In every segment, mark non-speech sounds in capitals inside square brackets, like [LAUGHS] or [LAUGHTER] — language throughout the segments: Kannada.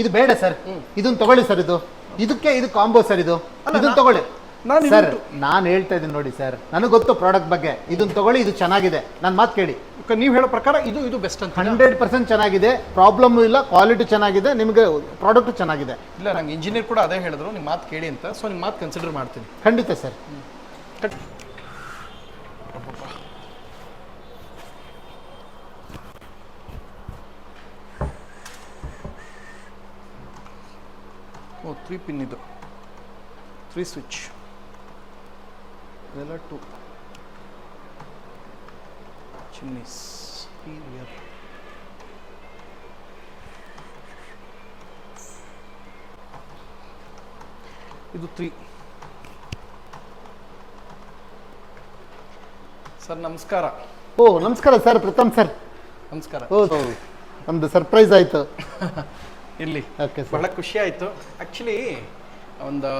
ಇದು ಬೇಡ ಸರ್. ಇದನ್ನ ತಗೊಳ್ಳಿ ಸರ್ ಇದು. ಇದಕ್ಕೆ ಇದು ಕಾಂಬೋ ಸರ್ ಇದು. ಇದನ್ನ ತಗೊಳ್ಳಿ. ನಾನು ಸರ್ ನಾನು ಹೇಳ್ತಾ ಇದ್ದೀನಿ ನೋಡಿ ಸರ್. ನನಗೆ ಗೊತ್ತು ಪ್ರಾಡಕ್ಟ್ ಬಗ್ಗೆ. ಇದನ್ನ ತಗೊಳ್ಳಿ ಇದು ಚೆನ್ನಾಗಿದೆ. ನನ್ನ ಮಾತು ಕೇಳಿ. ನೀವು ಹೇಳೋ ಪ್ರಕಾರ ಇದು ಇದು ಬೆಸ್ಟ್ ಅಂತ ಹಂಡ್ರೆಡ್ ಪರ್ಸೆಂಟ್ ಚೆನ್ನಾಗಿದೆ. ಪ್ರಾಬ್ಲಮ್ ಇಲ್ಲ ಕ್ವಾಲಿಟಿ ಚೆನ್ನಾಗಿದೆ ನಿಮಗೆ ಪ್ರಾಡಕ್ಟ್ ಚೆನ್ನಾಗಿದೆ. ಇಲ್ಲ ನಂಗೆ ಇಂಜಿನಿಯರ್ ಕೂಡ ಅದೇ ಹೇಳಿದ್ರು. ನಿಮ್ಮ ಮಾತು ಕೇಳಿ ಅಂತ. ಸೊ ನಿಮ್ಮ ಮಾತು ಕನ್ಸಿಡರ್ ಮಾಡ್ತೀನಿ. ಖಂಡಿತ ಸರ್. ತ್ರೀ ಪಿನ್ ಇದು. ತ್ರೀ ಸ್ವಿಚ್ ಇದೆಲ್ಲ ಟು ಚಿಮ್ನೀಸ್ ಇಂಟೀರಿಯರ್ ಇದು ತ್ರೀ ಸರ್ ನಮಸ್ಕಾರ. ಓ ನಮಸ್ಕಾರ ಸರ್ ಪ್ರಥಮ್ ಸರ್ ನಮಸ್ಕಾರ. ಓ ನಮ್ದು ಸರ್ಪ್ರೈಸ್ ಆಯ್ತು. [LAUGHS] ಇಲ್ಲಿ. ಓಕೆ ಸರ್ ಬಹಳ ಖುಷಿ ಆಯಿತು. ಆ್ಯಕ್ಚುಲಿ ಒಂದು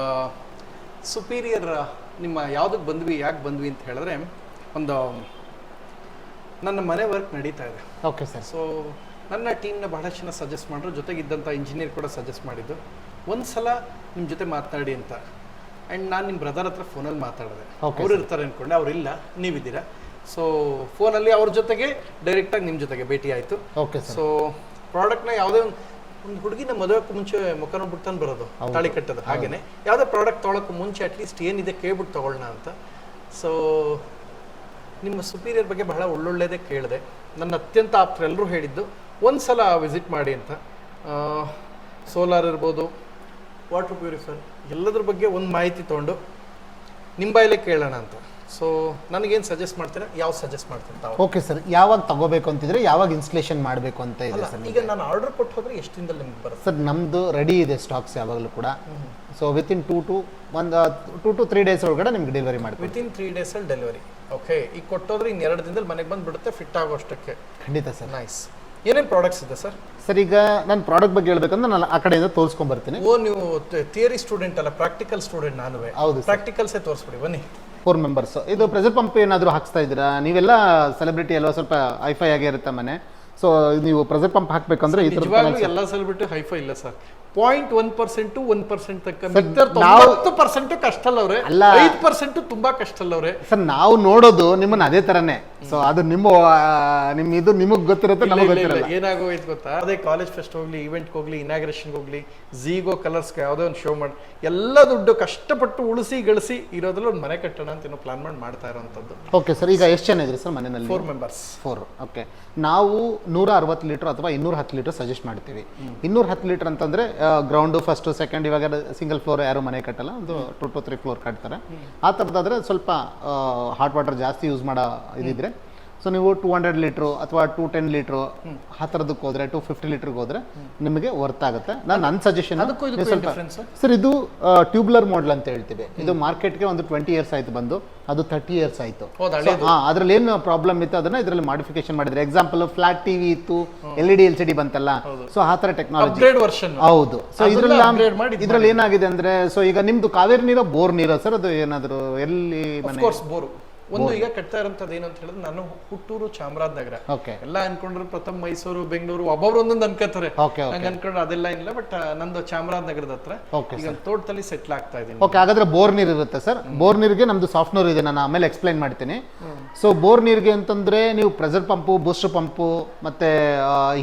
ಸುಪೀರಿಯರ್ ನಿಮ್ಮ ಯಾವುದಕ್ಕೆ ಬಂದ್ವಿ ಯಾಕೆ ಬಂದ್ವಿ ಅಂತ ಹೇಳಿದ್ರೆ ಒಂದು ನನ್ನ ಮನೆ ವರ್ಕ್ ನಡೀತಾ ಇದೆ. ಓಕೆ ಸರ್ ಸೊ ನನ್ನ ಟೀಮ್ನ ಬಹಳಷ್ಟು ಜನ ಸಜೆಸ್ಟ್ ಮಾಡಿದ್ರು ಜೊತೆಗಿದ್ದಂಥ ಇಂಜಿನಿಯರ್ ಕೂಡ ಸಜೆಸ್ಟ್ ಮಾಡಿದ್ದು. ಒಂದು ಸಲ ನಿಮ್ಮ ಜೊತೆ ಮಾತನಾಡಿ ಅಂತ. ಆ್ಯಂಡ್ ನಾನು ನಿಮ್ಮ ಬ್ರದರ್ ಹತ್ರ ಫೋನಲ್ಲಿ ಮಾತಾಡಿದೆ. Okay, ಅವ್ರು ಇರ್ತಾರೆ ಅಂದ್ಕೊಂಡೆ ಅವರಿಲ್ಲ ನೀವಿದ್ದೀರಾ. ಸೊ ಫೋನಲ್ಲಿ ಅವ್ರ ಜೊತೆಗೆ ಡೈರೆಕ್ಟಾಗಿ ನಿಮ್ಮ ಜೊತೆಗೆ ಭೇಟಿ ಆಯಿತು. ಓಕೆ ಸರ್ ಸೊ ಪ್ರಾಡಕ್ಟ್ನ ಯಾವುದೇ ಒಂದು ಒಂದು ಹುಡುಗಿನ ಮದುವೆಕ್ಕೂ ಮುಂಚೆ ಮುಖ ನೋಡ್ಬಿಡ್ತಾನೆ ಬರೋದು ತಾಳಿ ಕಟ್ಟೋದು ಹಾಗೇನೆ. ಯಾವುದೇ ಪ್ರಾಡಕ್ಟ್ ತೊಗೊಳಕ್ಕೂ ಮುಂಚೆ ಅಟ್ಲೀಸ್ಟ್ ಏನಿದೆ ಕೇಳ್ಬಿಟ್ಟು ತೊಗೊಳ್ಳೋಣ ಅಂತ. ಸೊ ನಿಮ್ಮ ಸುಪೀರಿಯರ್ ಬಗ್ಗೆ ಬಹಳ ಒಳ್ಳೊಳ್ಳೆದೇ ಕೇಳಿದೆ. ನನ್ನ ಅತ್ಯಂತ ಆಪ್ತರೆಲ್ಲರೂ ಹೇಳಿದ್ದು ಒಂದು ಸಲ ವಿಸಿಟ್ ಮಾಡಿ ಅಂತ. ಸೋಲಾರ್ ಇರ್ಬೋದು ವಾಟರ್ ಪ್ಯೂರಿಫೈರ್ ಎಲ್ಲದ್ರ ಬಗ್ಗೆ ಒಂದು ಮಾಹಿತಿ ತೊಗೊಂಡು ನಿಮ್ಮ ಬಾಯಲ್ಲೇ ಕೇಳೋಣ ಅಂತ. ಸೊ ನನಗೇನು ಸಜೆಸ್ಟ್ ಮಾಡ್ತೀರಾ? ಯಾವ ಸಜೆಸ್ಟ್ ಮಾಡ್ತೀನಿ ತಾವು? ಓಕೆ ಸರ್ ಯಾವಾಗ ತಗೋಬೇಕು ಅಂತಿದ್ರೆ ಯಾವಾಗ ಇನ್ಸ್ಟಲೇಷನ್ ಮಾಡಬೇಕು ಅಂತ ಇದೆ ಸರ್ ಈಗ ನಾನು ಆರ್ಡರ್ ಕೊಟ್ಟು ಹೋದರೆ ಎಷ್ಟು ದಿನದಲ್ಲಿ ನಿಮ್ಗೆ ಬರುತ್ತೆ? ಸರ್ ನಮ್ಮದು ರೆಡಿ ಇದೆ ಸ್ಟಾಕ್ಸ್ ಯಾವಾಗಲೂ ಕೂಡ. ಸೊ ವಿತಿನ್ ಟೂ ಟು ಒಂದು ಟೂ ಟು ತ್ರೀ ಡೇಸ್ ಒಳಗಡೆ ನಿಮ್ಗೆ ಡೆಲಿವರಿ ಮಾಡ್ತೀವಿ ವಿತಿನ್ ತ್ರೀ ಡೇಸಲ್ಲಿ ಡೆಲಿವರಿ ಓಕೆ ಈಗ ಕೊಟ್ಟೋದ್ರೆ ಇನ್ನು ಎರಡು ದಿನದಲ್ಲಿ ಮನೆಗೆ ಬಂದು ಬಿಡುತ್ತೆ ಫಿಟ್ ಆಗೋಷ್ಟಕ್ಕೆ ಖಂಡಿತ ಸರ್ ನೈಸ್ ಏನೇನು ಪ್ರಾಡಕ್ಟ್ಸ್ ಇದೆ ಸರ್ ಸರ್ ಈಗ ನಾನು ಪ್ರಾಡಕ್ಟ್ ಬಗ್ಗೆ ಹೇಳ್ಬೇಕಂದ್ರೆ ನಾನು ಆ ಕಡೆಯಿಂದ ತೋರಿಸ್ಕೊಂಡ್ ಬರ್ತೀನಿ. ಓ ನೀವು ಥಿಯರಿ ಸ್ಟೂಡೆಂಟ್ ಅಲ್ಲ ಪ್ರಾಕ್ಟಿಕಲ್ ಸ್ಟೂಡೆಂಟ್ ನಾನು ಹೌದು ಪ್ರಾಕ್ಟಿಕಲ್ಸೇ ತೋರಿಸ್ಬಿಡಿ ಬನ್ನಿ. ಫೋರ್ ಮೆಂಬರ್ಸ್ ಇದು ಪ್ರೆಷರ್ ಪಂಪ್ ಏನಾದರೂ ಹಾಕ್ಸ್ತಾ ಇದ್ದೀರಾ? ನೀವೆಲ್ಲ ಸೆಲೆಬ್ರಿಟಿ ಅಲ್ವಾ? ಸ್ವಲ್ಪ ಹೈಫೈ ಆಗಿರುತ್ತೆ ಮನೆ. ಸೊ ನೀವು ಪ್ರೆಷರ್ ಪಂಪ್ ಹಾಕ್ಬೇಕಂದ್ರೆ ಈ ಥರ ನಿಜವಾಗ್ಲೂ ಎಲ್ಲ ಸೆಲೆಬ್ರಿಟಿ ಹೈಫೈ ಇಲ್ಲ sir. Point one percent one percent ತಕ್ಕ ನಾವು- ಪರ್ಸೆಂಟ್ ಕಷ್ಟ ಅಲ್ಲವ್ರೆ ಅಲ್ಲ. ಐದು ಪರ್ಸೆಂಟ್ ತುಂಬಾ ಕಷ್ಟ ಅಲ್ಲವ್ರೆ ಸರ್ ನಾವು ನೋಡೋದು ನಿಮ್ಮನ್ನ ಅದೇ ತರನೇ. ಸೊ ಅದು ನಿಮ್ಮ ನಿಮ್ ಇದು ನಿಮಗ್ ಗೊತ್ತಿರುತ್ತೆ ನಮಗೆ ಗೊತ್ತಿರಲ್ಲ. ಏನಾಗೋಯ್ತು ಗೊತ್ತಾ? ಅದೇ ಕಾಲೇಜ್ ಫೆಸ್ಟ್ ಹೋಗ್ಲಿ ಇವೆಂಟ್ಗೆ ಹೋಗ್ಲಿ ಇನಾಗ್ರೇಷನ್ಗೆ ಹೋಗ್ಲಿ ಝೀಗೋ ಕಲರ್ಸ್ಗೆ ಯಾವುದೋ ಒಂದು ಶೋ ಮಾಡಿ ಎಲ್ಲ ದುಡ್ಡು ಕಷ್ಟಪಟ್ಟು ಉಳಿಸಿ ಗಳಿಸಿ ಇರೋದ್ರಲ್ಲಿ ಒಂದು ಮನೆ ಕಟ್ಟೋಣ ಅಂತ ಏನೋ ಪ್ಲಾನ್ ಮಾಡಿ ಮಾಡ್ತಾ ಇರೋಂಥದ್ದು. ಓಕೆ ಸರ್ ಈಗ ಎಷ್ಟು ಜನ ಇದ್ರಿ ಸರ್ ಮನೆಯಲ್ಲಿ? ಫೋರ್ ಮೆಂಬರ್ಸ್ ಫೋರ್ ಓಕೆ ನಾವು ನೂರ ಅರವತ್ತು ಲೀಟರ್ ಅಥವಾ ಇನ್ನೂರ ಹತ್ತು ಲೀಟರ್ ಸಜೆಸ್ಟ್ ಮಾಡ್ತೀವಿ. ಇನ್ನೂರ ಹತ್ತು ಲೀಟರ್ ಅಂತಂದ್ರೆ ಗ್ರೌಂಡು ಫಸ್ಟ್ ಸೆಕೆಂಡ್ ಇವಾಗ ಸಿಂಗಲ್ ಫ್ಲೋರ್ ಯಾರು ಮನೆ ಕಟ್ಟಲ್ಲ ಒಂದು ಟು ಟು ತ್ರೀ ಫ್ಲೋರ್ ಕಟ್ತಾರೆ. ಆ ಥರದ್ದಾದರೆ ಸ್ವಲ್ಪ ಹಾಟ್ ವಾಟರ್ ಜಾಸ್ತಿ ಯೂಸ್ ಮಾಡೋ ಇದಿದ್ರೆ ಸೊ ನೀವು ಟೂ ಹಂಡ್ರೆಡ್ ಲೀಟ್ರು ಅಥವಾ ಟೂ ಟೆನ್ ಲೀಟ್ರು ಆ ಥರದಕ್ಕೆ ಹೋದ್ರೆ ಟೂ ಫಿಫ್ಟಿ ಲೀಟ್ರಿಗೆ ಹೋದ್ರೆ ನಿಮಗೆ ವರ್ತ್ ಆಗುತ್ತೆ. ನಾನು ನನ್ನ ಸಜೆಷನ್ ಸರ್ ಇದು ಟ್ಯೂಬ್ಲರ್ ಮಾಡೆಲ್ ಅಂತ ಹೇಳ್ತೀವಿ. ಇದು ಮಾರ್ಕೆಟ್ಗೆ ಒಂದು ಟ್ವೆಂಟಿ ಇಯರ್ಸ್ ಆಯ್ತು ಬಂದು. ಅದು ತರ್ಟಿ ಇಯರ್ಸ್ ಆಯ್ತು. ಹಾಂ ಅದರಲ್ಲಿ ಏನು ಪ್ರಾಬ್ಲಮ್ ಇತ್ತು ಅದನ್ನ ಇದರಲ್ಲಿ ಮಾಡಿಫಿಕೇಶನ್ ಮಾಡಿದ್ರೆ. ಎಕ್ಸಾಂಪಲ್ ಫ್ಲಾಟ್ ಟಿವಿ ಇತ್ತು L E D L C D ಬಂತಲ್ಲ? ಸೊ ಆ ತರ ಟೆಕ್ನಾಲಜಿ ಹೌದು. ಸೊ ಇದರಲ್ಲಿ ಇದ್ರಲ್ಲಿ ಏನಾಗಿದೆ ಅಂದ್ರೆ ಸೊ ಈಗ ನಿಮ್ದು ಕಾವೇರಿ ನೀರೋ ಬೋರ್ ನೀರೋ ಸರ್ ಅದು ಏನಾದ್ರು ಎಲ್ಲಿ ಬೋರು. ಒಂದು ಈಗ ಕಟ್ತಾ ಇರೋಂಥದ್ದು ಏನಂತ ಅಂತ ಹೇಳಿದ್ರೆ ನಾನು ಹುಟ್ಟೂರು ಚಾಮರಾಜನಗರ ಓಕೆ. ಎಲ್ಲ ಅನ್ಕೊಂಡ್ರು ಪ್ರಥಮ ಮೈಸೂರು ಬೆಂಗಳೂರು ಒಬ್ಬೊಬ್ರು ಒಂದೊಂದು ಅನ್ಕೋತಾರೆ. ನಂಗೆ ಅನ್ಕೊಂಡ್ರೆ ಅದೆಲ್ಲ ಇಲ್ಲ ಬಟ್ ನಂದು ಚಾಮರಾಜನಗರದ ಹತ್ರ ಈಗ ತೋಟದಲ್ಲಿ ಸೆಟ್ಲ್ ಆಗ್ತಾ ಇದ್ದೀನಿ. ಓಕೆ ಹಾಗಾದ್ರೆ ಬೋರ್ ನೀರು ಇರುತ್ತೆ ಸರ್. ಬೋರ್ ನೀರಿಗೆ ನಮ್ದು ಸಾಫ್ಟ್ ನೀರು ಇದೆ ನಾನು ಆಮೇಲೆ ಎಕ್ಸ್ಪ್ಲೈನ್ ಮಾಡ್ತೀನಿ. ಸೊ ಬೋರ್ ನೀರಿಗೆ ಅಂತಂದ್ರೆ ನೀವು ಪ್ರೆಷರ್ ಪಂಪು ಬೂಸ್ಟರ್ ಪಂಪು ಮತ್ತೆ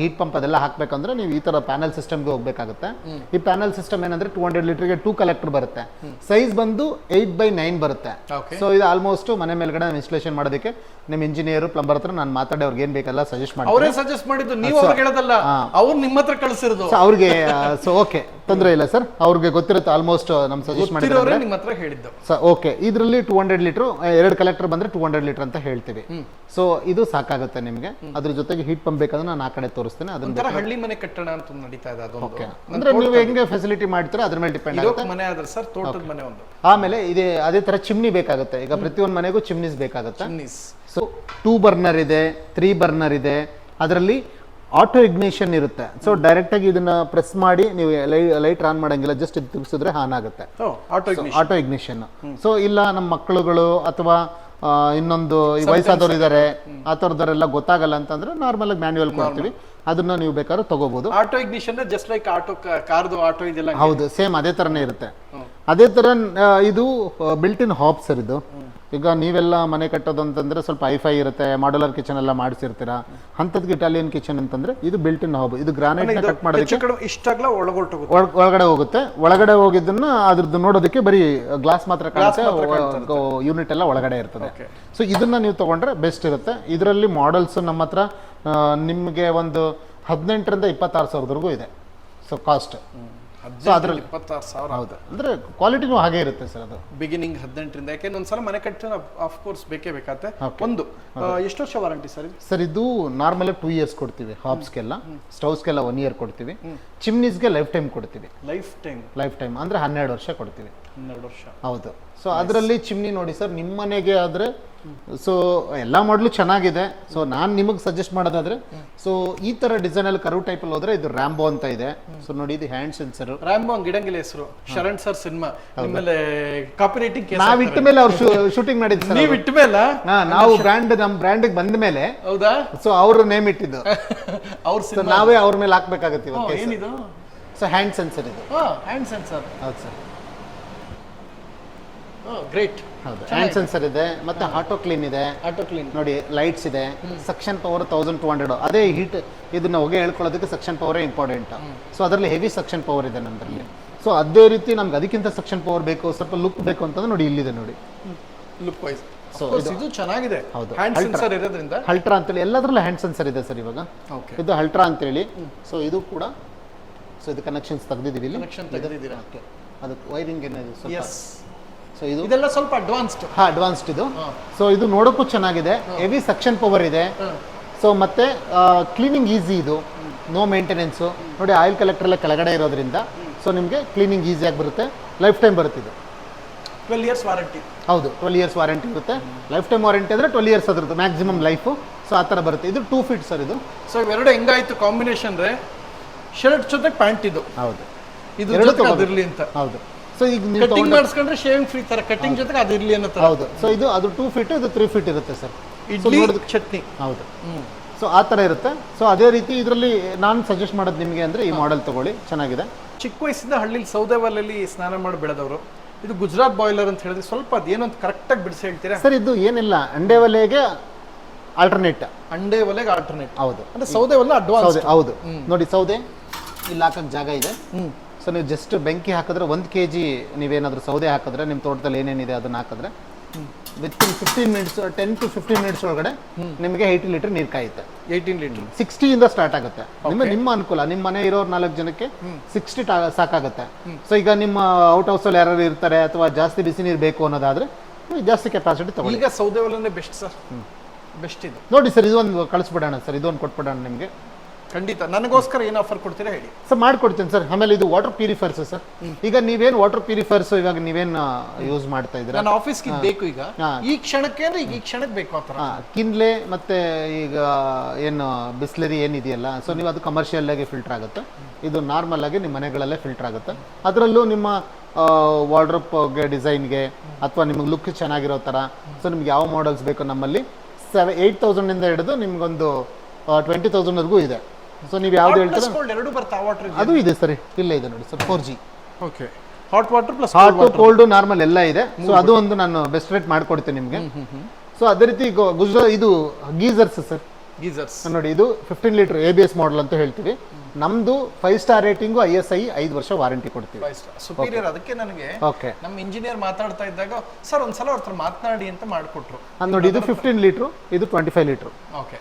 ಹೀಟ್ ಪಂಪ್ ಅದೆಲ್ಲ ಹಾಕ್ಬೇಕಂದ್ರೆ ನೀವು ಈ ತರ ಪ್ಯಾನಲ್ ಸಿಸ್ಟಮ್ಗೆ ಹೋಗ್ಬೇಕಾಗುತ್ತೆ. ಈ ಪ್ಯಾನಲ್ ಸಿಸ್ಟಮ್ ಏನಂದ್ರೆ ಟೂ ಹಂಡ್ರೆಡ್ ಲೀಟರ್ಗೆ ಟೂ ಕಲೆಕ್ಟರ್ ಬರುತ್ತೆ. ಸೈಜ್ ಬಂದು ಏಯ್ಟ್ ಬೈ ನೈನ್ ಬರುತ್ತೆ. ಸೊ ಇದು ಆಲ್ಮೋಸ್ಟ್ ಮನೆ ಮೇಲ್ಗಡೆ ಇನ್ಸ್ಟಾಲೇಷನ್ ಮಾಡೋದಕ್ಕೆ ನಿಮ್ಮ ಇಂಜಿನಿಯರ್ ಪ್ಲಂಬರ್ ಹತ್ರ ನಾನು ಮಾತಾಡಿ ಅವ್ರಿಗೆ ಏನ್ ಬೇಕಲ್ಲ ಸಜೆಸ್ಟ್ ಮಾಡಿ ಅವರೇ ಸಜೆಸ್ಟ್ ಮಾಡಿದ್ದು ನೀವು ಅವ್ರಿಗೆ ಹೇಳೋದಲ್ಲ ಅವ್ರು ನಿಮ್ಮ ಹತ್ರ ಕಳಿಸಿರೋದು. ಅವ್ರಿಗೆ ಸೊ ಓಕೆ ತೊಂದರೆ ಇಲ್ಲ ಸರ್. ಅವ್ರಿಗೆ ಗೊತ್ತಿರುತ್ತೆ ಆಲ್ಮೋಸ್ಟ್ ನಮ್ಮ ಸಜೆಸ್ಟ್ ಮಾಡಿದ್ರೆ ನಿಮ್ಮ ಹತ್ರ ಹೇಳಿದ್ದು. ಸ ಓಕೆ ಇದರಲ್ಲಿ ಟೂ ಹಂಡ್ರೆಡ್ ಲೀಟ್ರು ಎರಡು ಕಲೆಕ್ಟರ್ ಬಂದ್ರೆ ಟೂ ಹಂಡ್ರೆಡ್ ಲೀಟರ್ ಅಂತ ಹೇಳ್ತೀವಿ. ಸೊ ಇದು ಸಾಕಾಗುತ್ತೆ ನಿಮಗೆ. ಅದ್ರ ಜೊತೆಗೆ ಹೀಟ್ ಪಂಪ್ ಬೇಕಂದ್ರೆ ನಾನು ಆ ಕಡೆ ತೋರಿಸ್ತೇನೆ. ಅದನ್ನ ಹಳ್ಳಿ ಮನೆ ಕಟ್ಟಣ ಅಂತ ನಡೀತಾ ಇದೆ ಅದೊಂದು. ಅಂದ್ರೆ ನೀವು ಹೆಂಗೆ ಫೆಸಿಲಿಟಿ ಮಾಡ್ತೀರಾ ಅದ್ರ ಮೇಲೆ ಡಿಪೆಂಡ್ ಆಗುತ್ತೆ. ಮನೆ ಆದ್ರೆ ಸರ್ ತೋಟದ ಮನೆ ಒಂದು. ಆಮೇಲೆ ಇದೇ ಅದೇ ತರ ಚಿಮ್ನಿ ಬೇಕಾಗುತ್ತೆ. ಈಗ ಪ್ರತಿಯೊಂದು ಮನೆಗೂ ಚಿಮ್ನೀಸ್ ಬೇಕಾಗುತ್ತೆ? ಚಿಮ್ನೀಸ್ ಸೊ ಟೂ ಬರ್ನರ್ ಇದೆ ತ್ರೀ ಬರ್ನರ್ ಇದೆ. ಅದರಲ್ಲಿ ಆಟೋ ಇಗ್ನಿಷನ್ ಇರುತ್ತೆ. ಸೊ ಡೈರೆಕ್ಟ್ ಆಗಿ ಇದನ್ನ ಪ್ರೆಸ್ ಮಾಡಿ ನೀವು ಲೈಟ್ ಆನ್ ಮಾಡಂಗಿಲ್ಲ ಜಸ್ಟ್ ಇದು ತಿರುಗಿಸಿದ್ರೆ ಆನ್ ಆಗುತ್ತೆ ಆಟೋ ಇಗ್ನಿಷನ್ ಸೊ ಇಲ್ಲ ನಮ್ಮ ಮಕ್ಕಳುಗಳು ಅಥವಾ ಇನ್ನೊಂದು ಈ ವಯಸ್ಸಾದವ್ರು ಇದ್ದಾರೆ ಆ ಥರದವರೆಲ್ಲ ಗೊತ್ತಾಗಲ್ಲ ಅಂತಂದ್ರೆ ನಾರ್ಮಲ್ ಆಗಿ ಮ್ಯಾನ್ಯುವಲ್ ಕೊಡ್ತೀವಿ. ಅದನ್ನ ನೀವು ಬೇಕಾದ್ರೆ ತಗೋಬಹುದು auto ignition just like auto ಕಾರ್ದು ಆಟೋ ಇದೆಲ್ಲ ಹೌದು ಸೇಮ್ ಅದೇ ತರನೇ ಇರುತ್ತೆ. ಅದೇ ತರ ಇದು ಬಿಲ್ಟ್ ಇನ್ ಹಾಬ್ ಸರ್ ಇದು. ಈಗ ನೀವೆಲ್ಲ ಮನೆ ಕಟ್ಟೋದು ಅಂತಂದರೆ ಸ್ವಲ್ಪ ಐಫೈ ಇರುತ್ತೆ ಮಾಡ್ಯುಲರ್ ಕಿಚನ್ ಎಲ್ಲ ಮಾಡಿಸಿರ್ತೀರಾ? ಅಂಥದ್ಗೆ ಇಟಾಲಿಯನ್ ಕಿಚನ್ ಅಂತಂದ್ರೆ ಇದು ಬಿಲ್ಟ್ ಇನ್ ಹಾಬ್ ಇದು ಗ್ರಾನೈಟ್ ಕಟ್ ಮಾಡೋದಕ್ಕೆ ಇಷ್ಟಾಗ್ಲ ಒಳಗೊಟ್ಟು ಒಳಗಡೆ ಹೋಗುತ್ತೆ. ಒಳಗಡೆ ಹೋಗಿದ್ದನ್ನ ಅದ್ರದ್ದು ನೋಡೋದಕ್ಕೆ ಬರೀ ಗ್ಲಾಸ್ ಮಾತ್ರ ಕಾಣುತ್ತೆ ಯೂನಿಟ್ ಎಲ್ಲ ಒಳಗಡೆ ಇರ್ತದೆ. ಸೊ ಇದನ್ನ ನೀವು ತಗೊಂಡ್ರೆ ಬೆಸ್ಟ್ ಇರುತ್ತೆ. ಇದರಲ್ಲಿ ಮಾಡೆಲ್ಸ್ ನಮ್ಮ ಹತ್ರ ನಿಮ್ಗೆ ಒಂದು ಹದಿನೆಂಟರಿಂದ ಇಪ್ಪತ್ತಾರು ಸಾವಿರದವರೆಗೂ ಇದೆ. ಸೊ ಕಾಸ್ಟ್ ಸೊ ಅದ್ರಲ್ಲಿ ಇಪ್ಪತ್ತಾರು ಸಾವಿರ. ಹೌದು. ಅಂದ್ರೆ ಕ್ವಾಲಿಟಿನೂ ಹಾಗೆ ಇರುತ್ತೆ ಸರ್ ಅದು. ಬಿಗಿನಿಂಗ್ ಹದಿನೆಂಟರಿಂದ ಯಾಕೆ ಒಂದ್ಸಲ ಮನೆ ಕಟ್ಟಿದ್ರೆ ಆಫ್ ಕೋರ್ಸ್ ಬೇಕೇ ಬೇಕಾಗುತ್ತೆ. ಒಂದು ಎಷ್ಟು ವರ್ಷ ವಾರಂಟಿ ಸರ್ ಸರ್ ಇದು ನಾರ್ಮಲ್ ಟೂ ಇಯರ್ಸ್ ಕೊಡ್ತೀವಿ ಹಾಬ್ಸ್ಗೆಲ್ಲ ಸ್ಟೌಸ್ಗೆಲ್ಲ ಒನ್ ಇಯರ್ ಕೊಡ್ತೀವಿ. ಚಿಮ್ನೀಸ್ಗೆ ಲೈಫ್ ಟೈಮ್ ಕೊಡ್ತೀವಿ. ಲೈಫ್ ಟೈಮ್ ಲೈಫ್ ಟೈಮ್ ಅಂದ್ರೆ ಹನ್ನೆರಡು ವರ್ಷ ಕೊಡ್ತೀವಿ. ಹನ್ನೆರಡು ವರ್ಷ. ಹೌದು. ಸೊ ಅದರಲ್ಲಿ ಚಿಮ್ನಿ ನೋಡಿ ಸರ್ ನಿಮ್ಮ ಮನೆಗೆ ಆದರೆ ಸೊ ಎಲ್ಲ ಮಾಡಲು ಚೆನ್ನಾಗಿದೆ. ಸೊ ನಾನು ನಿಮಗೆ ಸಜೆಸ್ಟ್ ಮಾಡೋದಾದ್ರೆ ಸೊ ಈ ತರ ಡಿಸೈನ್ ಅಲ್ಲಿ ಕರು ಅಲ್ಲಿ ಹೋದ್ರೆ ಇದು ರ್ಯಾಂಬೋ ಅಂತ ಇದೆ. ಸೊ ನೋಡಿ ಇದು ಹ್ಯಾಂಡ್ ಸೆನ್ಸರ್ ರಾಂಬೋ ಗಿಡಂಗಿಲ ಹೆಸರು. ಶರಣ್ ಸರ್ ಸಿನಿಮಾ ಆಮೇಲೆ ಕಾಪಿ ರೈಟಿಂಗ್ ಕೇಸ್ ನಾವು ಇಟ್ಟ ಮೇಲೆ ಅವ್ರು ಶೂಟಿಂಗ್ ಮಾಡಿದ್ದು ನೀವು ಸರ್ ಇಟ್ಟ ಮೇಲೆ ಹಾ ನಾವು ಬ್ರ್ಯಾಂಡ್ ನಮ್ಮ ಬ್ರ್ಯಾಂಡಿಗೆ ಬಂದ ಮೇಲೆ ಹೌದಾ? ಸೊ ಅವರು ನೇಮ್ ಇಟ್ಟಿದ್ದು. [LAUGHS] ಅವ್ರ ನಾವೇ ಅವ್ರ ಮೇಲೆ ಹಾಕ್ಬೇಕಾಗತ್ತೆ ಏನಿದು? ಸೊ ಹ್ಯಾಂಡ್ ಸೆನ್ಸರ್ ಇದು. ಹ್ಯಾಂಡ್ ಸೆನ್ಸರ್ ಹೌದು ಸರ್. ಗ್ರೇಟ್ ಹೌದು. ಹ್ಯಾಂಡ್ ಸೆನ್ಸರ್ ಇದೆ ಮತ್ತೆ ಆಟೋ ಕ್ಲೀನ್ ಇದೆ. ಆಟೋ ಕ್ಲೀನ್ ನೋಡಿ ಲೈಟ್ಸ್ ಇದೆ. Suction power thousand two hundred ಅದೇ ಹೀಟ್ ಇದನ್ನ ಹೊಗೆ ಹೇಳ್ಕೊಳ್ಳೋದಕ್ಕೆ ಸಕ್ಷನ್ ಪವರೇ ಇಂಪಾರ್ಟೆಂಟ್ ಸೊ ಅದರಲ್ಲಿ ಹೆವಿ ಸಕ್ಷನ್ ಪವರ್ ಇದೆ ನಮ್ಮದ್ರಲ್ಲಿ ಸೊ ಅದೇ ರೀತಿ ನಮ್ಗೆ ಅದಕ್ಕಿಂತ ಸಕ್ಷನ್ ಪವರ್ ಬೇಕು ಸ್ವಲ್ಪ ಲುಕ್ ಬೇಕು ಅಂತ ನೋಡಿ ಇಲ್ಲಿದೆ ನೋಡಿ. ಲುಕ್ ವೈಸ್ ಸೊ ಇದು ಚೆನ್ನಾಗಿದೆ. ಹೌದು. ಹ್ಯಾಂಡ್. ಸೆನ್ಸರ್ ಇರೋದ್ರಿಂದ. ಅಲ್ಟ್ರಾ ಅಂತೇಳಿ ಎಲ್ಲದರಲ್ಲೂ ಹ್ಯಾಂಡ್ ಸೆನ್ಸರ್ ಇದೆ ಸರ್ ಇವಾಗ. ಓಕೆ ಇದು ಅಲ್ಟ್ರಾ ಅಂತೇಳಿ. ಸೊ ಇದು ಕೂಡ ಸೊ ಇದು ಕನೆಕ್ಷನ್ಸ್ ತೆಗೆದಿದ್ದೀವಿ ಇಲ್ಲಿ. ಕನೆಕ್ಷನ್ ತೆಗೆದಿದ್ದೀರಾ? ಅದಕ್ಕೆ ವೈರಿಂಗ್ ಏನಿದೆ ಸ್ವಲ್ಪ. ಎಸ್ ಸೊ ಇದು ಇದೆಲ್ಲ ಸ್ವಲ್ಪ ಅಡ್ವಾನ್ಸ್ಡ್ ಹಾ ಅಡ್ವಾನ್ಸ್ಡ್ ಇದು. ಸೊ ಇದು ನೋಡೋಕ್ಕೂ ಚೆನ್ನಾಗಿದೆ. ಹೆವಿ ಸಕ್ಷನ್ ಪವರ್ ಇದೆ. ಸೊ ಮತ್ತೆ ಕ್ಲೀನಿಂಗ್ ಈಸಿ ಇದು. ನೋ ಮೇಂಟೆನೆನ್ಸು ನೋಡಿ ಆಯಿಲ್ ಕಲೆಕ್ಟರ್ ಎಲ್ಲ ಕೆಳಗಡೆ ಇರೋದ್ರಿಂದ ಸೊ ನಿಮಗೆ ಕ್ಲೀನಿಂಗ್ ಈಸಿಯಾಗಿ ಬರುತ್ತೆ. ಲೈಫ್ ಟೈಮ್ ಬರುತ್ತೆ ಇದು. ಟ್ವೆಲ್ ಇಯರ್ಸ್ ವಾರಂಟಿ ಹೌದು ಟ್ವೆಲ್ ಇಯರ್ಸ್ ವಾರಂಟಿ ಇರುತ್ತೆ. ಲೈಫ್ ಟೈಮ್ ವಾರಂಟಿ ಅಂದರೆ ಟ್ವೆಲ್ ಇಯರ್ಸ್ ಅದ್ರದ್ದು ಮ್ಯಾಕ್ಸಿಮಮ್ ಲೈಫು ಸೊ ಆ ಥರ ಬರುತ್ತೆ. ಇದು ಟೂ ಫೀಟ್ ಸರ್ ಇದು. ಸೊ ಇವೆರಡು ಹೆಂಗಾಯಿತು ಕಾಂಬಿನೇಷನ್ ರೇ ಶರ್ಟ್ ಜೊತೆ ಪ್ಯಾಂಟ್ ಇದು. ಹೌದು. ಇದು ಅಂತ. ಹೌದು. ಸೊ ಈಗ ಕಟಿಂಗ್ ಮಾಡಿಸ್ಕೊಂಡ್ರೆ ಶೇವಿಂಗ್ ಫ್ರೀ ತರ ಕಟಿಂಗ್ ಜೊತೆಗೆ ಅದು ಇರಲಿ ಅನ್ನೋ ತರ. ಹೌದು. ಸೊ ಇದು ಅದು ಟೂ ಫೀಟ್ ಇದು ತ್ರೀ ಫೀಟ್ ಇರುತ್ತೆ ಸರ್. ಇಡ್ಲಿ ಚಟ್ನಿ. ಹೌದು. ಸೊ ಆ ಥರ ಇರುತ್ತೆ. ಸೊ ಅದೇ ರೀತಿ ಇದರಲ್ಲಿ ನಾನು ಸಜೆಸ್ಟ್ ಮಾಡೋದು ನಿಮಗೆ ಅಂದರೆ ಈ ಮಾಡೆಲ್ ತಗೊಳ್ಳಿ. ಚೆನ್ನಾಗಿದೆ. ಚಿಕ್ಕ ವಯಸ್ಸಿಂದ ಹಳ್ಳಿಲಿ ಸೌದೆವಲಲ್ಲಿ ಸ್ನಾನ ಮಾಡಿ ಬೆಳೆದವರು ಇದು ಗುಜರಾತ್ ಬಾಯ್ಲರ್ ಅಂತ ಹೇಳಿದ್ರೆ ಸ್ವಲ್ಪ ಅದೇನೋ ಅಂತ ಕರೆಕ್ಟಾಗಿ ಬಿಡಿಸಿ ಹೇಳ್ತೀರಾ? ಸರ್ ಇದು ಏನಿಲ್ಲ. ಅಂಡೆ ಒಲೆಗೆ ಆಲ್ಟರ್ನೇಟ್ ಅಂಡೆ ಒಲೆಗೆ ಆಲ್ಟರ್ನೇಟ್ ಹೌದು. ಅಂದ್ರೆ ಸೌದೆ ಒಲೆ ಅಡ್ವಾನ್ಸ್ ಸೌದೆ ಹೌದು. ನೋಡಿ ಸೌದೆ ಇಲ್ಲಿ ಹಾಕಕ್ಕೆ ಜಾಗ ಇದೆ. ಹ್ಮ್. ಸೊ ನೀವು ಜಸ್ಟ್ ಬೆಂಕಿ ಹಾಕಿದ್ರೆ ಒಂದು ಕೆ ಜಿ ನೀವೇನಾದರೂ ಸೌದೆ ಹಾಕಿದ್ರೆ ನಿಮ್ಮ ತೋಟದಲ್ಲಿ ಏನೇನಿದೆ ಅದನ್ನ ಹಾಕಿದ್ರೆ within fifteen minutes ten to fifteen minutes ಒಳಗಡೆ ನಿಮಗೆ ಏಯ್ಟಿ ಲೀಟರ್ ನೀರು ಕಾಯುತ್ತೆ. ಏಯ್ಟೀನ್ ಲೀಟರ್ ಸಿಕ್ಸ್ಟಿಯಿಂದ ಸ್ಟಾರ್ಟ್ ಆಗುತ್ತೆ. ನಿಮ್ಮ ನಿಮ್ಮ ಅನುಕೂಲ ನಿಮ್ಮ ಮನೆ ಇರೋರು ನಾಲ್ಕು ಜನಕ್ಕೆ ಸಿಕ್ಸ್ಟಿ ಸಾಕಾಗುತ್ತೆ. ಸೊ ಈಗ ನಿಮ್ಮ ಔಟ್ ಹೌಸಲ್ಲಿ ಯಾರು ಇರ್ತಾರೆ ಅಥವಾ ಜಾಸ್ತಿ ಬಿಸಿ ನೀರು ಬೇಕು ಅನ್ನೋದಾದ್ರೆ ಜಾಸ್ತಿ ಕೆಪಾಸಿಟಿ ತಗೊಳ್ಳಿ. ಈಗ ಸೌದೆ ಒಲೆನೇ ಬೆಸ್ಟ್ ಸರ್ ಬೆಸ್ಟ್ ಇದು. ನೋಡಿ ಸರ್ ಇದೊಂದು ಕಳಿಸ್ಬಿಡೋಣ ಸರ್ ಇದೊಂದು ಕೊಟ್ಬಿಡೋಣ ನಿಮಗೆ. ಖಂಡಿತ. ನನಗೋಸ್ಕರ ಏನು ಆಫರ್ ಕೊಡ್ತೀರಾ ಹೇಳಿ. ಸರ್ ಮಾಡ್ಕೊಡ್ತೀನಿ ಸರ್. ಆಮೇಲೆ ಇದು ವಾಟರ್ ಪ್ಯೂರಿಫೈರ್ಸ್ ಸರ್. ಈಗ ನೀವೇನು ವಾಟರ್ ಪ್ಯೂರಿಫೈರ್ಸ್ ಇವಾಗ ನೀವೇನು ಯೂಸ್ ಮಾಡ್ತಾ ಇದ್ದೀರಾ? ನನ್ನ ಆಫೀಸ್ಗೆ ಬೇಕು ಈಗ. ಈ ಕ್ಷಣಕ್ಕೆ ಅಂದ್ರೆ ಈ ಕ್ಷಣಕ್ಕೆ ಬೇಕು ಆ ಥರ. ಕಿನ್ಲೆ ಮತ್ತೆ ಈಗ ಏನು ಬಿಸ್ಲರಿ ಏನಿದೆಯಲ್ಲ ಸೊ ನೀವು ಅದು ಕಮರ್ಷಿಯಲ್ ಆಗಿ ಫಿಲ್ಟರ್ ಆಗುತ್ತೆ. ಇದು ನಾರ್ಮಲ್ ಆಗಿ ನಿಮ್ಮ ಮನೆಗಳಲ್ಲೇ ಫಿಲ್ಟರ್ ಆಗುತ್ತೆ. ಅದರಲ್ಲೂ ನಿಮ್ಮ ವಾರ್ಡ್ರೋಪ್ಗೆ ಡಿಸೈನ್ಗೆ ಅಥವಾ ನಿಮಗೆ ಲುಕ್ ಚೆನ್ನಾಗಿರೋ ಥರ ಸೊ ನಿಮ್ಗೆ ಯಾವ ಮಾಡಲ್ಸ್ ಬೇಕು ನಮ್ಮಲ್ಲಿ? ಸೆವೆ ಏಯ್ಟ್ ತೌಸಂಡಿಂದ ಹಿಡಿದು ನಿಮ್ಗೊಂದು ಟ್ವೆಂಟಿ ತೌಸಂಡ್ವರೆಗೂ ಇದೆ. ಸೊ ನೀವು ಯಾವ್ದು ಹೇಳ್ತೀರಾ? ಕೋಲ್ಡ್ ಎರಡು ಬರ್ತಾ ವಾಟರ್ ಅದು ಇದೆ ಸರಿ. ಇಲ್ಲ ಇದೆ ನೋಡಿ sir four G okay hot water plus hot cold normal ಎಲ್ಲ ಇದೆ. ಸೊ ಅದು ಒಂದು ನಾನು ಬೆಸ್ಟ್ ರೇಟ್ ಮಾಡ್ಕೊಡ್ತೀನಿ ನಿಮಗೆ. ಸೊ ಅದೇ ರೀತಿ ಗುಜರಾತ್ ಇದು ಗೀಸರ್ಸ್ ಸರ್. ಗೀಸರ್ಸ್. ನೋಡಿ ಇದು fifteen litre A B S model ಅಂತ ಹೇಳ್ತೀವಿ. ನಮ್ದು five star rating I S I ಐದು ವರ್ಷ ವಾರಂಟಿ ಕೊಡ್ತೀವಿ. ಸುಪೀರಿಯರ್ ಅದಕ್ಕೆ ನನಗೆ ಓಕೆ ನಮ್ಮ ಇಂಜಿನಿಯರ್ ಮಾತಾಡ್ತಾ ಇದ್ದಾಗ ಸರ್ ಒಂದ್ಸಲ ಅವ್ರ ಹತ್ರ ಮಾತಾಡಿ ಅಂತ ಮಾಡಿಕೊಟ್ರು. ಅದು ನೋಡಿ ಇದು ಫಿಫ್ಟೀನ್ ಲೀಟ್ರು ಇದು twenty five litre okay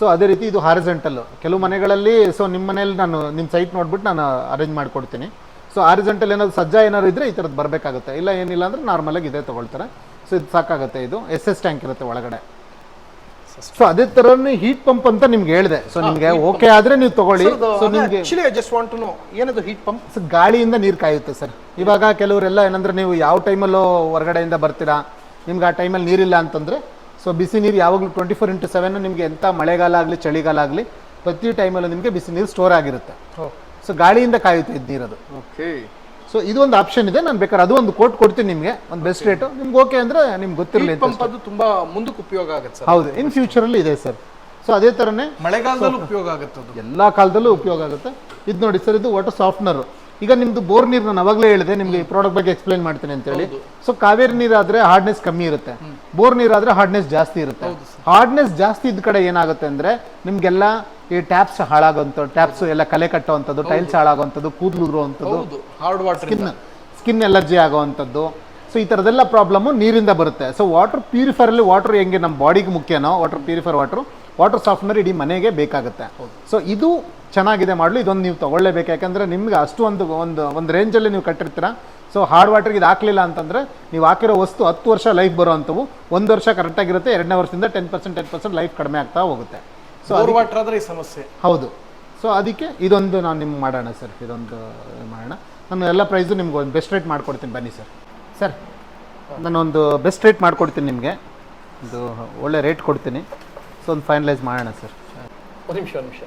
so ಅದೇ ರೀತಿ ಇದು ಹಾರಿಜೆಂಟಲ್ ಕೆಲವು ಮನೆಗಳಲ್ಲಿ ಸೊ ನಿಮ್ಮ ಮನೇಲಿ ನಾನು ನಿಮ್ಮ ಸೈಟ್ ನೋಡ್ಬಿಟ್ಟು ನಾನು ಅರೇಂಜ್ ಮಾಡಿಕೊಡ್ತೀನಿ. ಸೊ ಹಾರಿಜೆಂಟಲ್ ಏನಾದ್ರು ಸಜ್ಜಾ ಏನಾದ್ರು ಇದ್ರೆ ಈ ಥರದ್ದು ಬರಬೇಕಾಗುತ್ತೆ. ಇಲ್ಲ ಏನಿಲ್ಲ ಅಂದ್ರೆ ನಾರ್ಮಲ್ ಆಗಿ ಇದೇ ತೊಗೊಳ್ತಾರೆ. ಸೊ ಇದು ಸಾಕಾಗುತ್ತೆ ಇದು. ಎಸ್ ಎಸ್ ಟ್ಯಾಂಕ್ ಇರುತ್ತೆ ಒಳಗಡೆ. ಸೊ ಅದೇ ತರನೇ ಹೀಟ್ ಪಂಪ್ ಅಂತ ನಿಮ್ಗೆ ಹೇಳಿದೆ. ಸೊ ನಿಮ್ಗೆ ಓಕೆ ಆದ್ರೆ ನೀವು ತಗೊಳ್ಳಿ. ಸೊ ನಿಮ್ಗೆ actually I just want to know ಏನದು ಹೀಟ್ ಪಂಪ್ ಸೊ ಗಾಳಿಯಿಂದ ನೀರು ಕಾಯುತ್ತೆ ಸರ್. ಇವಾಗ ಕೆಲವರೆಲ್ಲ ಏನಂದ್ರೆ ನೀವು ಯಾವ ಟೈಮಲ್ಲೂ ಹೊರಗಡೆಯಿಂದ ಬರ್ತೀರಾ ನಿಮ್ಗೆ ಆ ಟೈಮಲ್ಲಿ ನೀರಿಲ್ಲ ಅಂತಂದ್ರೆ ಸೊ ಬಿಸಿ ನೀರು ಯಾವಾಗಲೂ ಟ್ವೆಂಟಿ ಫೋರ್ ಇಂಟು ಸೆವೆನ್ ನಿಮಗೆ ಎಂಥ ಮಳೆಗಾಲ ಆಗಲಿ ಚಳಿಗಾಲ ಆಗಲಿ ಪ್ರತಿ ಟೈಮಲ್ಲೂ ನಿಮಗೆ ಬಿಸಿ ನೀರು ಸ್ಟೋರ್ ಆಗಿರುತ್ತೆ. ಸೊ ಗಾಳಿಯಿಂದ ಕಾಯುತ್ತೆ ಇದು ನೀರದು. ಓಕೆ. ಸೊ ಇದು ಒಂದು ಆಪ್ಷನ್ ಇದೆ ನಾನು ಬೇಕಾದ್ರೆ ಅದು ಒಂದು ಕೋಟ್ ಕೊಡ್ತೀನಿ ನಿಮಗೆ ಒಂದು ಬೆಸ್ಟ್ ರೇಟು ನಿಮ್ಗೆ ಓಕೆ ಅಂದ್ರೆ ನಿಮ್ಗೆ ಗೊತ್ತಿರಲಿ ಪಂಪ್ ಅದು ತುಂಬಾ ಮುಂದಕ್ಕೆ ಉಪಯೋಗ ಆಗುತ್ತೆ ಸರ್. ಹೌದು ಇನ್ ಫ್ಯೂಚರಲ್ಲಿ ಇದೆ ಸರ್. ಸೊ ಅದೇ ಥರನೇ ಮಳೆಗಾಲದಲ್ಲೂ ಉಪಯೋಗ ಆಗುತ್ತೆ ಅದು. ಎಲ್ಲ ಕಾಲದಲ್ಲೂ ಉಪಯೋಗ ಆಗುತ್ತೆ. ಇದು ನೋಡಿ ಸರ್ ಇದು ವಾಟರ್ ಸಾಫ್ಟ್ನರ್ ಈಗ ನಿಮ್ದು ಬೋರ್ ನೀರು ನಾನು ಅವಾಗಲೇ ಹೇಳಿದೆ ನಿಮ್ಗೆ ಈ ಪ್ರಾಡಕ್ಟ್ ಬಗ್ಗೆ ಎಕ್ಸ್ಪ್ಲೈನ್ ಮಾಡ್ತೀನಿ ಅಂತ ಹೇಳಿ. ಸೊ ಕಾವೇರಿ ನೀರಾದ್ರೆ ಹಾರ್ಡ್ನೆಸ್ ಕಮ್ಮಿ ಇರುತ್ತೆ. ಬೋರ್ ನೀರಾದ್ರೆ ಹಾರ್ಡ್ನೆಸ್ ಜಾಸ್ತಿ ಇರುತ್ತೆ. ಹಾರ್ಡ್ನೆಸ್ ಜಾಸ್ತಿ ಇದ್ದ ಕಡೆ ಏನಾಗುತ್ತೆ ಅಂದ್ರೆ ನಿಮ್ಗೆಲ್ಲ ಈ ಟ್ಯಾಪ್ಸ್ ಹಾಳಾಗುವಂತ ಟ್ಯಾಪ್ಸ್ ಎಲ್ಲ ಕಲೆ ಕಟ್ಟುವಂಥದ್ದು ಟೈಲ್ಸ್ ಹಾಳಾಗುವಂಥದ್ದು ಕೂದಲು ಉದುರುವಂಥದ್ದು ಹೌದು. Hard water skin skin allergy ಆಗುವಂಥದ್ದು. ಸೊ ಈ ಥರದೆಲ್ಲ ಪ್ರಾಬ್ಲಮ್ಮು ನೀರಿಂದ ಬರುತ್ತೆ. ಸೊ ವಾಟರ್ ಪ್ಯೂರಿಫೈರಲ್ಲಿ ವಾಟರ್ ಹೆಂಗೆ ನಮ್ಮ ಬಾಡಿಗೆ ಮುಖ್ಯನೋ water purifier water water softener ಇಡೀ ಮನೆಗೆ ಬೇಕಾಗುತ್ತೆ. ಸೊ ಇದು ಚೆನ್ನಾಗಿದೆ ಮಾಡಲು ಇದೊಂದು ನೀವು ತೊಗೊಳ್ಳೇಬೇಕು. ಯಾಕಂದರೆ ನಿಮ್ಗೆ ಅಷ್ಟು ಒಂದು ಒಂದು ಒಂದು ರೇಂಜಲ್ಲಿ ನೀವು ಕಟ್ಟಿರ್ತೀರ. ಸೊ ಹಾರ್ಡ್ ವಾಟರ್ಗೆ ಇದು ಹಾಕಲಿಲ್ಲ ಅಂತಂದರೆ ನೀವು ಹಾಕಿರೋ ವಸ್ತು ಹತ್ತು ವರ್ಷ ಲೈಫ್ ಬರುವಂಥವು. ಒಂದು ವರ್ಷ ಕರೆಕ್ಟಾಗಿರುತ್ತೆ ಎರಡನೇ ವರ್ಷದಿಂದ ten percent ten percent life ಕಡಿಮೆ ಆಗ್ತಾ ಹೋಗುತ್ತೆ. ಸೊ ಹಾರ್ಡ್ ವಾಟರ್ ಆದ್ರೆ ಈ ಸಮಸ್ಯೆ. ಹೌದು. ಸೊ ಅದಕ್ಕೆ ಇದೊಂದು ನಾನು ನಿಮ್ಗೆ ಮಾಡೋಣ ಸರ್ ಇದೊಂದು ಮಾಡೋಣ. ನಾನು ಎಲ್ಲ ಪ್ರೈಸು ನಿಮ್ಗೆ ಒಂದು ಬೆಸ್ಟ್ ರೇಟ್ ಮಾಡ್ಕೊಡ್ತೀನಿ. ಬನ್ನಿ ಸರ್. ಸರ್ ನಾನೊಂದು ಬೆಸ್ಟ್ ರೇಟ್ ಮಾಡ್ಕೊಡ್ತೀನಿ ನಿಮಗೆ. ಒಂದು ಒಳ್ಳೆ ರೇಟ್ ಕೊಡ್ತೀನಿ. ಸೊ ಒಂದು ಫೈನಲೈಸ್ ಮಾಡೋಣ ಸರ್. ಒಂದು ನಿಮಿಷ ಒಂದು ನಿಮಿಷ.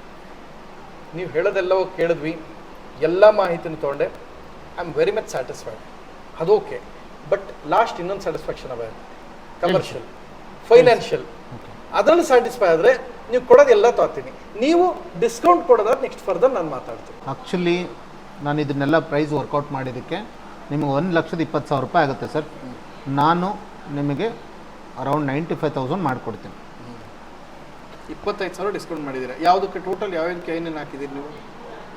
ನೀವು ಹೇಳೋದೆಲ್ಲವೂ ಕೇಳಿದ್ವಿ. ಎಲ್ಲ ಮಾಹಿತಿನ ತೊಗೊಂಡೆ. I am very much satisfied ಅದು ಓಕೆ. ಬಟ್ ಲಾಸ್ಟ್ ಇನ್ನೊಂದು ಸ್ಯಾಟಿಸ್ಫ್ಯಾಕ್ಷನ್ ಅವೆ ಕಮರ್ಷಿಯಲ್ ಫೈನಾನ್ಷಿಯಲ್ ಅದರಲ್ಲಿ ಸ್ಯಾಟಿಸ್ಫೈ ಆದರೆ ನೀವು ಕೊಡೋದೆಲ್ಲ ತೊಗೊತೀನಿ ನೀವು ಡಿಸ್ಕೌಂಟ್ ಕೊಡೋದಾದ್ರೆ ನೆಕ್ಸ್ಟ್ ಫರ್ದರ್ ನಾನು ಮಾತಾಡ್ತೀನಿ. ಆ್ಯಕ್ಚುಲಿ ನಾನು ಇದನ್ನೆಲ್ಲ ಪ್ರೈಸ್ ವರ್ಕೌಟ್ ಮಾಡಿದ್ದಕ್ಕೆ ನಿಮಗೆ ಒಂದು ಲಕ್ಷದ ಇಪ್ಪತ್ತು ಸಾವಿರ ರೂಪಾಯಿ ಆಗುತ್ತೆ ಸರ್. ನಾನು ನಿಮಗೆ ಅರೌಂಡ್ ನೈಂಟಿ ಫೈವ್ ತೌಸಂಡ್ ಮಾಡಿಕೊಡ್ತೀನಿ. ಇಪ್ಪತ್ತೈದು ಸಾವಿರ ಡಿಸ್ಕೌಂಟ್ ಮಾಡಿದ್ದೀರಾ? ಯಾವುದಕ್ಕೆ? ಟೋಟಲ್ ಯಾವ್ಯಾವ ಏನೇನು ಹಾಕಿದ್ದೀರಿ ನೀವು?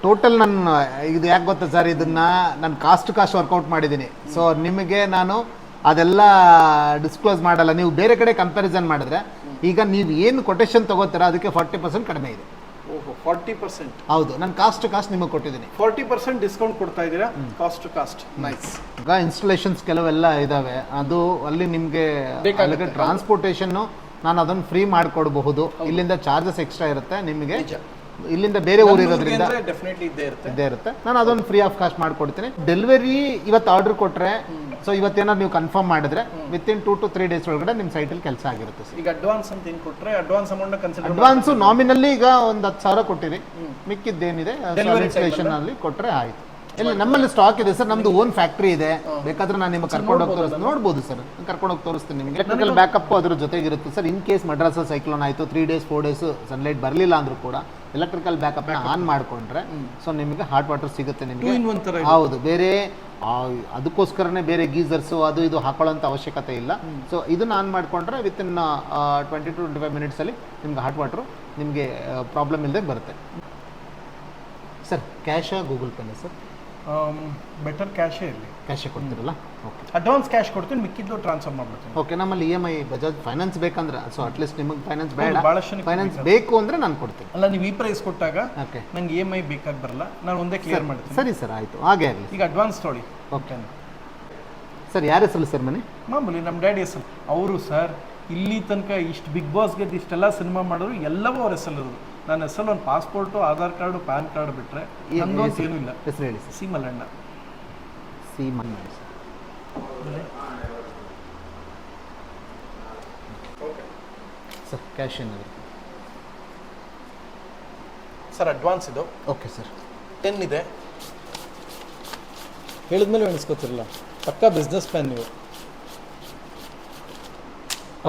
ಟೋಟಲ್ ನಾನು ಇದು ಯಾಕೆ ಗೊತ್ತಾ ಸರ್? ಇದನ್ನ ನಾನು ಕಾಸ್ಟ್ ಕಾಸ್ಟ್ ವರ್ಕೌಟ್ ಮಾಡಿದ್ದೀನಿ. ಸೊ ನಿಮಗೆ ನಾನು ಅದೆಲ್ಲ ಡಿಸ್ಕ್ಲೋಸ್ ಮಾಡಲ್ಲ. ನೀವು ಬೇರೆ ಕಡೆ ಕಂಪ್ಯಾರಿಸನ್ ಮಾಡಿದ್ರೆ ಈಗ ನೀವು ಏನು ಕೊಟೇಶನ್ ತಗೋತಾರ ಅದಕ್ಕೆ ಫಾರ್ಟಿ ಪರ್ಸೆಂಟ್ ಕಡಿಮೆ ಇದೆ. ಓಹೋ ಫಾರ್ಟಿ ಪರ್ಸೆಂಟ್ ಹೌದು ನಾನು ಕಾಸ್ಟ್ ಕಾಸ್ಟ್ ನಿಮಗೆ ಕೊಟ್ಟಿದ್ದೀನಿ. ಫಾರ್ಟಿ ಪರ್ಸೆಂಟ್ ಡಿಸ್ಕೌಂಟ್ ಕೊಡ್ತಾ ಇದ್ದೀರಾ? ಕಾಸ್ಟ್ ಟು ಕಾಸ್ಟ್ ನೈಸ್ ಈಗ ಇನ್ಸ್ಟಾಲೇಷನ್ಸ್ ಕೆಲವೆಲ್ಲ ಇದಾವೆ. ಅದು ಅಲ್ಲಿ ನಿಮಗೆ ಟ್ರಾನ್ಸ್ಪೋರ್ಟೇಷನ್ನು ನಾನು ಅದನ್ನು ಫ್ರೀ ಮಾಡಿಕೊಡಬಹುದು ಇಲ್ಲಿಂದ ಚಾರ್ಜಸ್ ಎಕ್ಸ್ಟ್ರಾ ಇರುತ್ತೆ ನಿಮಗೆ. ಇಲ್ಲಿಂದ ಬೇರೆ ಊರಿರೋದ್ರಿಂದ ಇರೋದ್ರಿಂದ ಇದ್ದೇ ಇರುತ್ತೆ. ಇದ್ದೇ ಇರುತ್ತೆ. ನಾನು ಅದೊಂದು ಫ್ರೀ ಆಫ್ ಕಾಸ್ಟ್ ಮಾಡ್ಕೊಡ್ತೀನಿ. ಡೆಲಿವರಿ ಇವತ್ತು ಆರ್ಡರ್ ಕೊಟ್ಟರೆ ಸೊ ಇವತ್ತೇನಾದ್ರು ನೀವು ಕನ್ಫರ್ಮ್ ಮಾಡಿದ್ರೆ within two to three days ಒಳಗಡೆ ನಿಮ್ಮ ಸೈಟಲ್ಲಿ ಕೆಲಸ ಆಗಿರುತ್ತೆ ಸರ್ ಈಗ ಅಡ್ವಾನ್ಸ್ ಅಂತ ಏನು ಕೊಟ್ರೆ ಅಡ್ವಾನ್ಸ್ ಅಮೌಂಟ್ ಕನ್ಸಿಡರ್ ಅಡ್ವಾನ್ಸು ನಾಮಿನಲ್ಲಿ ಈಗ ಒಂದು ಹತ್ತು ಸಾವಿರ ಕೊಟ್ಟಿರಿ. ಮಿಕ್ಕಿದ್ದೇನಿದೆ ಅಲ್ಲಿ? ಕೊಟ್ಟರೆ ಆಯ್ತು. ಇಲ್ಲ ನಮ್ಮಲ್ಲಿ ಸ್ಟಾಕ್ ಇದೆ ಸರ್ ನಮ್ದು ಓನ್ ಫ್ಯಾಕ್ಟ್ರಿ ಇದೆ. ಬೇಕಾದ್ರೆ ನಾನು ನಿಮಗೆ ಕರ್ಕೊಂಡು ಹೋಗಿ ತೋರಿಸ್ತೀನಿ. ನೋಡ್ಬೋದು ಸರ್ ಕರ್ಕೊಂಡು ಹೋಗಿ ತೋರಿಸ್ತೀನಿ ನಿಮಗೆ. ಎಲೆಕ್ಟ್ರಿಕಲ್ ಬ್ಯಾಕಪ್ ಅದ್ರ ಜೊತೆಗಿರುತ್ತೆ sir in case Madras cyclone ಆಯಿತು three days four days sunlight ಬರಲಿಲ್ಲ ಅಂದ್ರೂ ಕೂಡ ಎಲೆಕ್ಟ್ರಿಕಲ್ ಬ್ಯಾಕಪ್ ಆನ್ ಮಾಡಿಕೊಂಡ್ರೆ ಸೊ ನಿಮಗೆ ಹಾಟ್ ವಾಟರ್ ಸಿಗುತ್ತೆ ನಿಮಗೆ. ಹೌದು ಬೇರೆ ಅದಕ್ಕೋಸ್ಕರನೇ ಬೇರೆ ಗೀಸರ್ಸು ಅದು ಇದು ಹಾಕೊಳ್ಳೋಂಥ ಅವಶ್ಯಕತೆ ಇಲ್ಲ. ಸೊ ಇದನ್ನ ಆನ್ ಮಾಡಿಕೊಂಡ್ರೆ within twenty to twenty five ಮಿನಿಟ್ಸಲ್ಲಿ ನಿಮ್ಗೆ ಹಾಟ್ ವಾಟರ್ ನಿಮಗೆ ಪ್ರಾಬ್ಲಮ್ ಇಲ್ಲದೆ ಬರುತ್ತೆ. ಸರ್ ಕ್ಯಾಶಾ ಗೂಗಲ್ ಪೇನ ಸರ್? ಬೆಟರ್ ಕ್ಯಾಶೇ ಇರಲಿ ಕ್ಯಾಶೇ ಕೊಡ್ತೀರಲ್ಲ? ಓಕೆ ಅಡ್ವಾನ್ಸ್ ಕ್ಯಾಶ್ ಕೊಡ್ತೀನಿ ಮಿಕ್ಕಿದ್ದು ಟ್ರಾನ್ಸ್ಫರ್ ಮಾಡ್ಬಿಡ್ತೀನಿ. ಓಕೆ ನಮ್ಮಲ್ಲಿ E M I Bajaj finance ಬೇಕಂದ್ರೆ ಸೊ ಅಟ್ಲೀಸ್ಟ್ ನಿಮಗೆ ಫೈನಾನ್ಸ್ ಬೇಡ. ಭಾಳಷ್ಟು ಫೈನಾನ್ಸ್ ಬೇಕು. ಅಂದರೆ ನಾನು ಕೊಡ್ತೀನಿ. ಅಲ್ಲ ನೀವು ಈ ಪ್ರೈಸ್ ಕೊಟ್ಟಾಗ ಓಕೆ ನಂಗೆ ಇ ಎಂ ಐ ಬೇಕಾಗಿ ಬರಲ್ಲ. ನಾನು ಒಂದೇ ಕ್ಲಿಯರ್ ಮಾಡ್ತೀನಿ. ಸರಿ ಸರ್ ಆಯಿತು. ಹಾಗೆ ಆಗಲಿ. ಈಗ ಅಡ್ವಾನ್ಸ್ ತೊಳಿ. ಓಕೆ ಸರ್ ಯಾರ ಹೆಸರು ಸರ್ ಮನೆ? ಮಾಮೂಲಿ ನಮ್ಮ ಡ್ಯಾಡಿ ಹೆಸರು. ಅವರು ಸರ್ ಇಲ್ಲಿ ತನಕ ಇಷ್ಟು ಬಿಗ್ ಬಾಸ್ಗೆ ಇಷ್ಟೆಲ್ಲ ಸಿನಿಮಾ ಮಾಡಿದ್ರು ಎಲ್ಲವೂ ಅವ್ರ ಹೆಸರು ನನ್ನ ಹೆಸರು ಒಂದು passport Aadhaar card PAN card ಬಿಟ್ಟರೆ ಏನೂ ಇಲ್ಲ ಹೆಸರು? ಹೇಳಿ sir. C Mallanna C sir cash ಏನಾದರೂ? ಸರ್ ಅಡ್ವಾನ್ಸ್ ಇದು. Okay sir. ಟೆನ್ ಇದೆ. ಹೇಳಿದ್ಮೇಲೆ ಎಣಿಸ್ಕೋತಿರಲ್ಲ. ಪಕ್ಕಾ ಬಿಸ್ನೆಸ್ ಪ್ಲಾನ್ ನೀವು.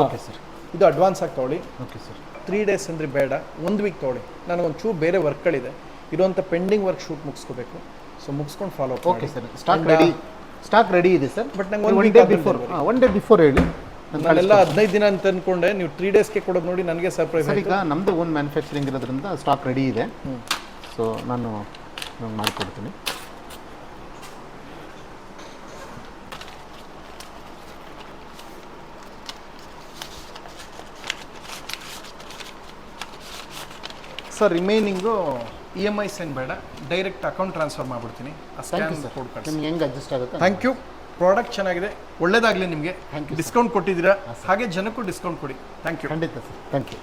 Okay sir. ಇದು ಅಡ್ವಾನ್ಸ್ ಆಗಿ ತಗೊಳ್ಳಿ. Okay sir. ತ್ರೀ ಡೇಸ್ ಅಂದರೆ ಬೇಡ. ಒಂದು ವೀಕ್ ತೊಗೊಳ್ಳಿ. ನನಗೊಂದು ಚೂರು ಬೇರೆ ವರ್ಕ್ಗಳಿದೆ ಇರುವಂಥ ಪೆಂಡಿಂಗ್ ವರ್ಕ್ ಶೂಟ್ ಮುಗಿಸ್ಕೋಬೇಕು. ಸೊ ಮುಗಿಸ್ಕೊಂಡು follow up okay sir stock ready stock ready ಇದೆ ಸರ್ ಬಟ್ ನಂಗೆ one day before one day before ಹೇಳಿ. ನಾನು ನಾನೆಲ್ಲ ಹದಿನೈದು ದಿನ ಅಂತ ಅಂದ್ಕೊಂಡೆ ನೀವು ತ್ರೀ ಡೇಸ್ಗೆ ಕೊಡೋದು ನೋಡಿ ನನಗೆ ಸರ್ಪ್ರೈಸ್ ಸರ್ ಈಗ ನಮ್ಮದು ಓನ್ ಮ್ಯಾನುಫ್ಯಾಕ್ಚರಿಂಗ್ ಇರೋದ್ರಿಂದ ಸ್ಟಾಕ್ ರೆಡಿ ಇದೆ. ಸೊ ನಾನು ಮಾಡಿಕೊಡ್ತೀನಿ. Sir remaining E M I ಸೆನ್ ಬೇಡ. ಡೈರೆಕ್ಟ್ ಅಕೌಂಟ್ ಟ್ರಾನ್ಸ್ಫರ್ ಮಾಡಿಬಿಡ್ತೀನಿ. ಥ್ಯಾಂಕ್ ಯು ಸರ್ ನಿಮ್ಗೆ ಹೆಂಗೆ ಅಡ್ಜಸ್ಟ್ ಆಗುತ್ತೆ ಥ್ಯಾಂಕ್ ಯು ಪ್ರಾಡಕ್ಟ್ ಚೆನ್ನಾಗಿದೆ. ಒಳ್ಳೇದಾಗಲಿ ನಿಮಗೆ. ಡಿಸ್ಕೌಂಟ್ ಕೊಟ್ಟಿದ್ದೀರಾ? ಹಾಗೆ ಜನಕ್ಕೂ ಡಿಸ್ಕೌಂಟ್ ಕೊಡಿ. ಥ್ಯಾಂಕ್ ಯು ಖಂಡಿತ ಸರ್ ಥ್ಯಾಂಕ್ ಯು